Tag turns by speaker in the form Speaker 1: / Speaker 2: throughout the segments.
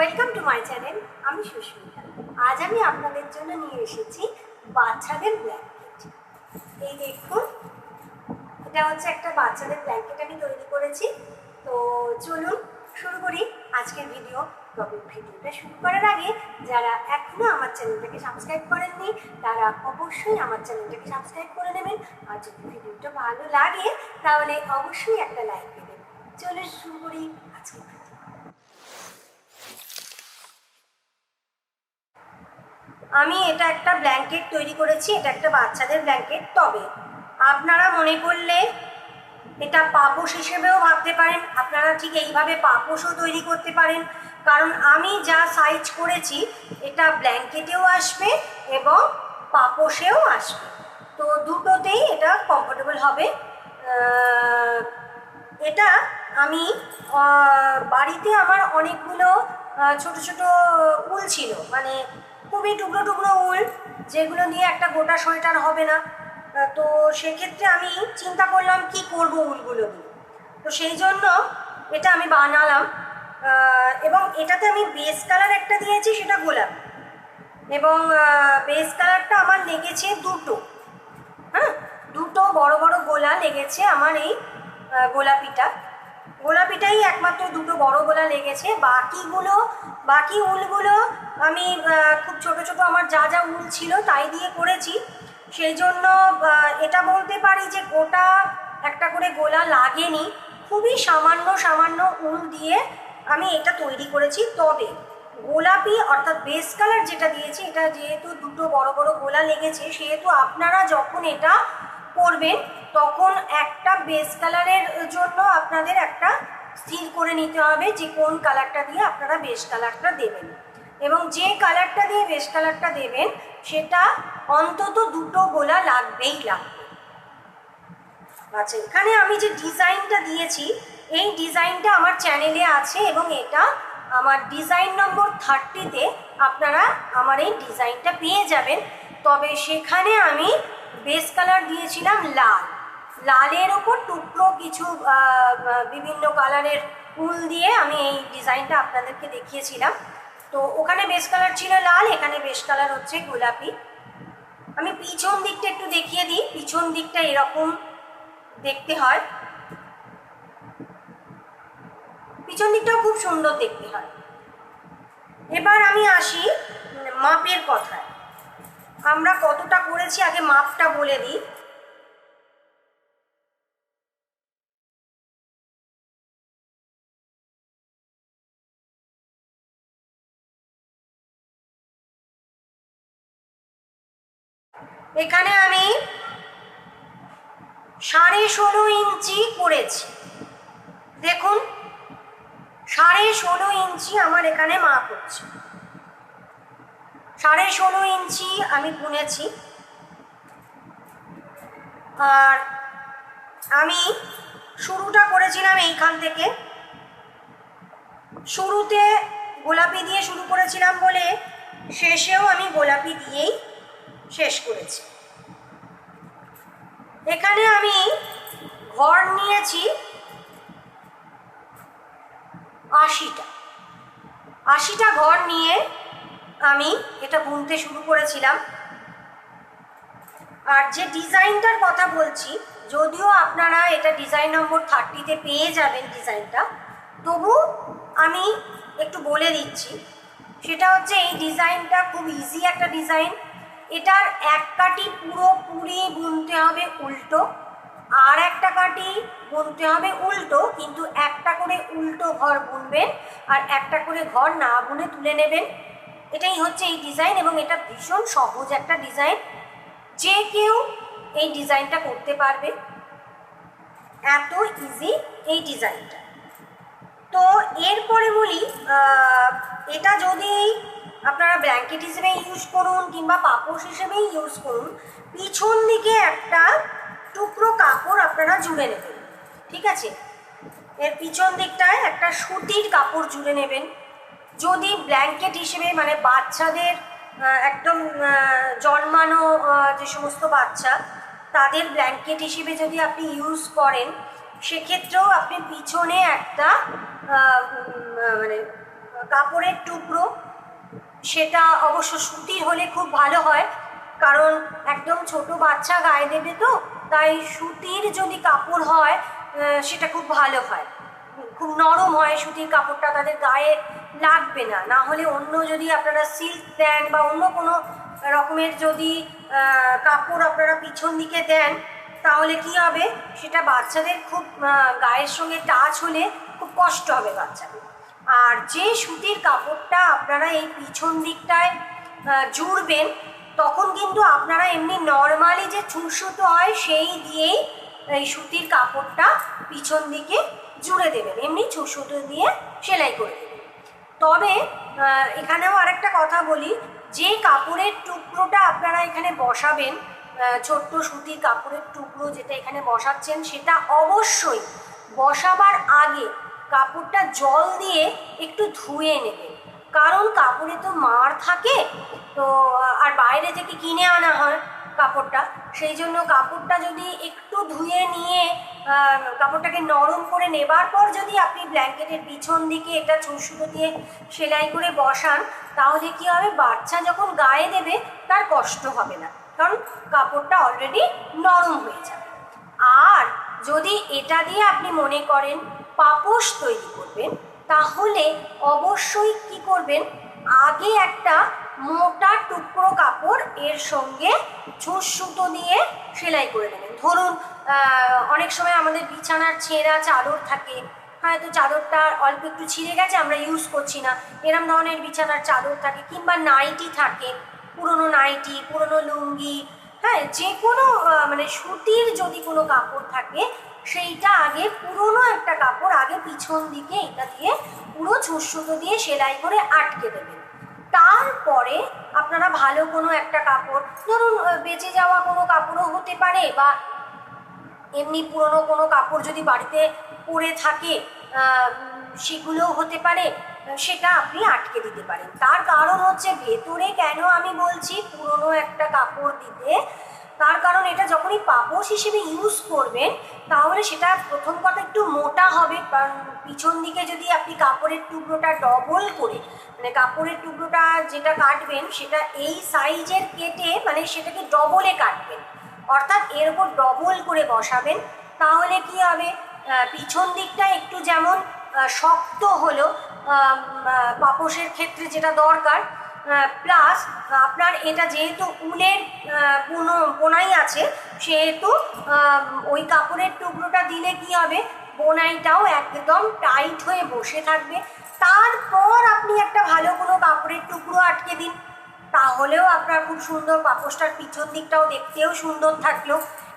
Speaker 1: Welcome to my channel আমি সুস্মিতা। আজ আমি আপনাদের জন্য নিয়ে এসেছি বাচ্চাদের ব্ল্যাঙ্কেট এই দেখুন, এটা হচ্ছে একটা বাচ্চাদের ব্ল্যাঙ্কেট আমি তৈরি করেছি। তো চলুন শুরু করি আজকের ভিডিও তবে ভিডিওটা শুরু করার আগে যারা এখনও আমার চ্যানেলটাকে সাবস্ক্রাইব করেননি, তারা অবশ্যই আমার চ্যানেলটাকে সাবস্ক্রাইব করে নেবেন। আর যদি ভিডিওটা ভালো লাগে, তাহলে অবশ্যই একটা লাইক দেবেন। চলুন শুরু করি আজকের আমি এটা একটা ব্ল্যাঙ্কেট তৈরি করেছি, এটা একটা বাচ্চাদের ব্ল্যাঙ্কেট তবে আপনারা মনে করলে এটা পাপোশ হিসেবেও ভাবতে পারেন, আপনারা ঠিক এইভাবে পাপোশও তৈরি করতে পারেন। কারণ আমি যা সাইজ করেছি, এটা ব্ল্যাঙ্কেটেও আসবে এবং পাপোশেও আসবে। তো দুটোতেই এটা কমফোর্টেবল হবে। এটা আমি বাড়িতে আমার অনেকগুলো ছোট ছোট উল ছিল। মানে খুবই টুকরো টুকরো উল, যেগুলো দিয়ে একটা গোটা সোয়েটার হবে না। তো সেক্ষেত্রে আমি চিন্তা করলাম কি করব উলগুলো দিয়ে তো সেই জন্য এটা আমি বানালাম। এবং এটাতে আমি বেস কালার একটা দিয়েছি, সেটা গোলাপ। এবং বেস কালারটা আমার লেগেছে দুটো। হ্যাঁ দুটো বড় বড় গোলা লেগেছে আমার এই গোলাপিটা। গোলাপিটাই একমাত্র দুটো বড় গোলা লেগেছে। বাকিগুলো, বাকি উলগুলো আমি খুব ছোট ছোট আমার যা যা উল ছিল তাই দিয়ে করেছি। সেই জন্য এটা বলতে পারি যে গোটা একটা করে গোলা লাগেনি। খুবই সামান্য সামান্য উল দিয়ে আমি এটা তৈরি করেছি। তবে গোলাপি অর্থাৎ বেস কালার যেটা দিয়েছি, এটা যেহেতু দুটো বড় বড় গোলা লেগেছে, সেহেতু আপনারা যখন এটা করবেন, তখন একটা বেস কালারের জন্য আপনাদের একটা স্থির করে নিতে হবে যে কোন কালারটা দিয়ে আপনারা বেস কালারটা দেবেন। এবং যে কালারটা দিয়ে বেস কালারটা দেবেন, সেটা অন্তত দুটো গোলা লাগবেই লাগবে। আচ্ছা এখানে আমি যে ডিজাইনটা দিয়েছি, এই ডিজাইনটা আমার চ্যানেলে আছে এবং এটা আমার ডিজাইন নম্বর থার্টিতে আপনারা আমার এই ডিজাইনটা পেয়ে যাবেন। তবে সেখানে আমি বেস কালার দিয়েছিলাম লাল। লালের ওপর টুকরো কিছু বিভিন্ন কালারের উল দিয়ে আমি এই ডিজাইনটা আপনাদেরকে দেখিয়েছিলাম। তো ওখানে বেস কালার ছিল লাল, এখানে বেস কালার হচ্ছে গোলাপি। আমি পিছন দিকটা একটু দেখিয়ে দিই, পিছন দিকটা এরকম দেখতে হয়। পিছন দিকটাও খুব সুন্দর দেখতে হয়। এবার আমি আসি মাপের কথায়। আমরা কতটা করেছি, আগে মাপটা বলে দিই। এখানে আমি সাড়ে ষোলো ইঞ্চি করেছি। দেখুন, সাড়ে ষোলো ইঞ্চি আমার এখানে মাপ হচ্ছে সাড়ে ষোলো ইঞ্চি আমি বুনেছি। আর আমি শুরুটা করেছিলাম এইখান থেকে। শুরুতে গোলাপি দিয়ে শুরু করেছিলাম বলে শেষেও আমি গোলাপি দিয়েই শেষ করেছি। এখানে আমি ঘর নিয়েছি আশিটা। আশিটা ঘর নিয়ে আমি এটা বুনতে শুরু করেছিলাম। আর যে ডিজাইনটার কথা বলছি, যদিও আপনারা এটা ডিজাইন নম্বর থার্টিতে পেয়ে যাবেন ডিজাইনটা, তবু আমি একটু বলে দিচ্ছি। সেটা হচ্ছে এই ডিজাইনটা খুব ইজি একটা ডিজাইন। এটার এক কাটি পুরোপুরি বুনতে হবে উল্টো, আর একটা কাটি বুনতে হবে উল্টো, কিন্তু একটা করে উল্টো ঘর বুনবেন, আর একটা করে ঘর না বুনে তুলে নেবেন। এটাই হচ্ছে এই ডিজাইন এবং এটা ভীষণ সহজ একটা ডিজাইন। যে কেউ এই ডিজাইনটা করতে পারবে। এত ইজি এই ডিজাইনটা। তো এরপরে বলি এটা যদি আপনারা ব্ল্যাঙ্কেট হিসেবে ইউজ করুন কিংবা পাপোশ হিসেবেই ইউজ করুন। পিছন দিকে একটা টুকরো কাপড় আপনারা জুড়ে নেবেন, ঠিক আছে? এর পিছন দিকটায় একটা সুতির কাপড় জুড়ে নেবেন। যদি ব্ল্যাঙ্কেট হিসেবে মানে বাচ্চাদের একদম জন্মানো যে সমস্ত বাচ্চা, তাদের ব্ল্যাঙ্কেট হিসেবে যদি আপনি ইউজ করেন, সেক্ষেত্রেও আপনি পিছনে একটা মানে কাপড়ের টুকরো সেটা অবশ্য সুতির হলে খুব ভালো হয়। কারণ একদম ছোট বাচ্চা গায়ে দেবে তো, তাই সুতির যদি কাপড় হয় সেটা খুব ভালো হয়। খুব নরম হয় সুতির কাপড়টা, তাদের গায়ে লাগবে না। না হলে অন্য যদি আপনারা সিল্ক দেন বা অন্য কোনো রকমের যদি কাপড় আপনারা পিছন দিকে দেন, তাহলে কি হবে? সেটা বাচ্চাদের খুব গায়ের সঙ্গে টাচ হলে খুব কষ্ট হবে বাচ্চাদের। আর যে সুতির কাপড়টা আপনারা এই পিছন দিকটায় জুড়বেন, তখন কিন্তু আপনারা এমনি নর্মালি যে চুনসুতো হয় সেই দিয়েই এই সুতির কাপড়টা পিছন দিকে জুড়ে দেবেন। এমনি চুনসুতো দিয়ে সেলাই করে দেবেন। তবে এখানেও আরেকটা কথা বলি, যে কাপড়ের টুকরোটা আপনারা এখানে বসাবেন ছোট্ট সুতির কাপড়ের টুকরো যেটা এখানে বসাচ্ছেন, সেটা অবশ্যই বসাবার আগে কাপড়টা জল দিয়ে একটু ধুয়ে নেবেন কারণ কাপড়ে তো মার থাকে, তো, আর বাইরে থেকে কিনে আনা হয় কাপড়টা। সেই জন্য কাপড়টা যদি একটু ধুয়ে নিয়ে কাপড়টাকে নরম করে নেবার পর যদি আপনি ব্ল্যাঙ্কেটের পিছন দিকে এটা সুতো দিয়ে সেলাই করে বসান, তাহলে কি হবে? বাচ্চা যখন গায়ে দেবে, তার কষ্ট হবে না। কারণ কাপড়টা অলরেডি নরম হয়ে যাবে। আর যদি এটা দিয়ে আপনি মনে করেন পাপোশ তৈরি করবেন, তাহলে অবশ্যই কি করবেন? আগে একটা মোটা টুকরো কাপড় এর সঙ্গে ছুঁচ সুতো দিয়ে সেলাই করে দেবেন ধরুন অনেক সময় আমাদের বিছানার ছেঁড়া চাদর থাকে, হয়তো চাদরটা অল্প একটু ছিঁড়ে গেছে, আমরা ইউজ করছি না। এরম ধরনের বিছানার চাদর থাকে কিংবা নাইটি থাকে, পুরনো নাইটি, পুরনো লুঙ্গি হ্যাঁ যে কোনো মানে সুতির যদি কোনো কাপড় থাকে সেইটা আগে পুরনো একটা কাপড়, আগে পিছন দিকে এটা দিয়ে পুরো ছুঁচুতো দিয়ে সেলাই করে আটকে দেবেন। তারপরে আপনারা ভালো কোনো একটা কাপড়, ধরুন বেঁচে যাওয়া কোনো কাপড়ও হতে পারে বা এমনি পুরনো কোনো কাপড় যদি বাড়িতে পরে থাকে সেগুলোও হতে পারে, সেটা আপনি আটকে দিতে পারেন। তার কারণ হচ্ছে ভেতরে কেন আমি বলছি পুরনো একটা কাপড় দিতে? তার কারণ এটা যখনই পাপোশ হিসেবে ইউজ করবেন, তাহলে সেটা প্রথম কথা একটু মোটা হবে। কারণ পিছন দিকে যদি আপনি কাপড়ের টুকরোটা ডবল করে মানে কাপড়ের টুকরোটা যেটা কাটবেন, সেটা এই সাইজের কেটে মানে সেটাকে ডবলে কাটবেন। অর্থাৎ এর উপর ডবল করে বসাবেন, তাহলে কি হবে? পিছন দিকটা একটু যেমন শক্ত হলো পাপোশের ক্ষেত্রে যেটা দরকার প্লাস আপনার এটা যেহেতু উলের বুনো, বোনাই আছে, সেহেতু ওই কাপড়ের টুকরোটা দিলে কি হবে? বোনাইটাও একদম টাইট হয়ে বসে থাকবে। তারপর আপনি একটা ভালো কোনো কাপড়ের টুকরো আটকে দিন। তাহলেও আপনার খুব সুন্দর পাপোশটার পিছন দিকটাও দেখতেও সুন্দর থাকল।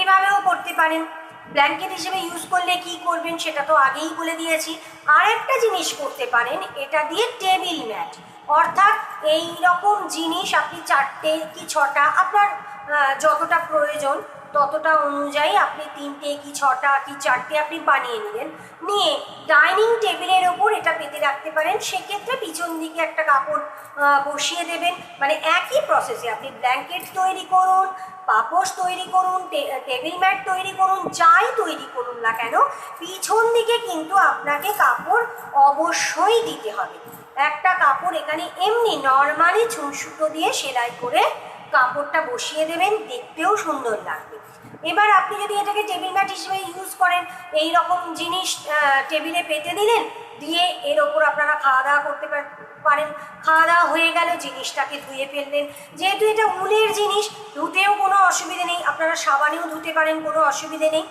Speaker 1: এভাবেও করতে পারেন। ব্ল্যাঙ্কেট হিসেবে ইউজ করলে কি করবেন সেটা তো আগেই বলে দিয়েছি। আরেকটা জিনিস করতে পারেন, এটা দিয়ে টেবিল ম্যাট অর্থাৎ এই রকম জিনিস আপনি চারটে কি ছটা, আপনার যতটা প্রয়োজন, ততটা অনুযায়ী আপনি তিনটে কি ছটা কি চারটে আপনি বানিয়ে নিলেন নিয়ে ডাইনিং টেবিলের ওপর এটা পেতে রাখতে পারেন। সেক্ষেত্রে পিছন দিকে একটা কাপড় বসিয়ে দেবেন। মানে একই প্রসেসে আপনি ব্ল্যাঙ্কেট তৈরি করুন, পাপোশ তৈরি করুন টেবিল ম্যাট তৈরি করুন, যাই তৈরি করুন না কেন, পিছন দিকে কিন্তু আপনাকে কাপড় অবশ্যই দিতে হবে। একটা কাপড় এখানে এমনি নর্মালি সুতো দিয়ে সেলাই করে কাপড়টা বসিয়ে দেবেন, দেখতেও সুন্দর লাগবে। এবার আপনি যদি এটাকে টেবিল ম্যাট হিসেবে ইউজ করেন এই রকম জিনিস টেবিলে পেতে দিলেন, দিয়ে এর ওপর আপনারা খাওয়া দাওয়া করতে পার- পারেন। খাওয়া দাওয়া হয়ে গেল, জিনিসটাকে ধুয়ে ফেললেন। যেহেতু এটা উলের জিনিস, ধুতেও কোনো অসুবিধে নেই। আপনারা সাবানেও ধুতে পারেন, কোনো অসুবিধে নেই।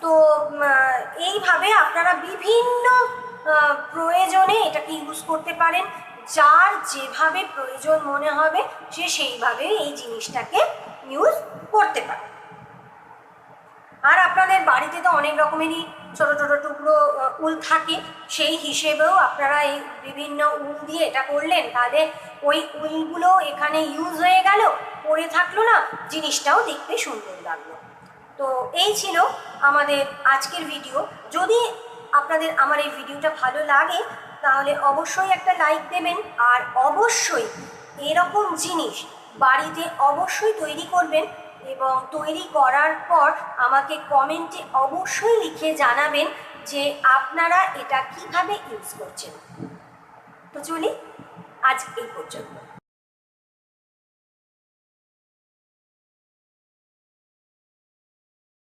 Speaker 1: তো এইভাবে আপনারা বিভিন্ন প্রয়োজনে এটাকে ইউজ করতে পারেন। যার যেভাবে প্রয়োজন মনে হবে, সে সেইভাবে এই জিনিসটাকে ইউজ করতে পারে। আর আপনাদের বাড়িতে তো অনেক রকমেরই ছোট ছোট টুকরো উল থাকে। সেই হিসেবেও আপনারা এই বিভিন্ন উল দিয়ে এটা করলেন। তাহলে ওই উলগুলো এখানে ইউজ হয়ে গেল পরে থাকল না, জিনিসটাও দেখতে সুন্দর লাগল। তো এই ছিল আমাদের আজকের ভিডিও যদি আপনাদের আমার এই ভিডিওটা ভালো লাগে তাহলে অবশ্যই একটা লাইক দেবেন আর অবশ্যই এরকম জিনিস বাড়িতে অবশ্যই তৈরি করবেন এবং তৈরি করার পর আমাকে কমেন্টে অবশ্যই লিখে জানাবেন যে আপনারা এটা কীভাবে ইউজ করছেন। তো চলি, আজ এই পর্যন্ত।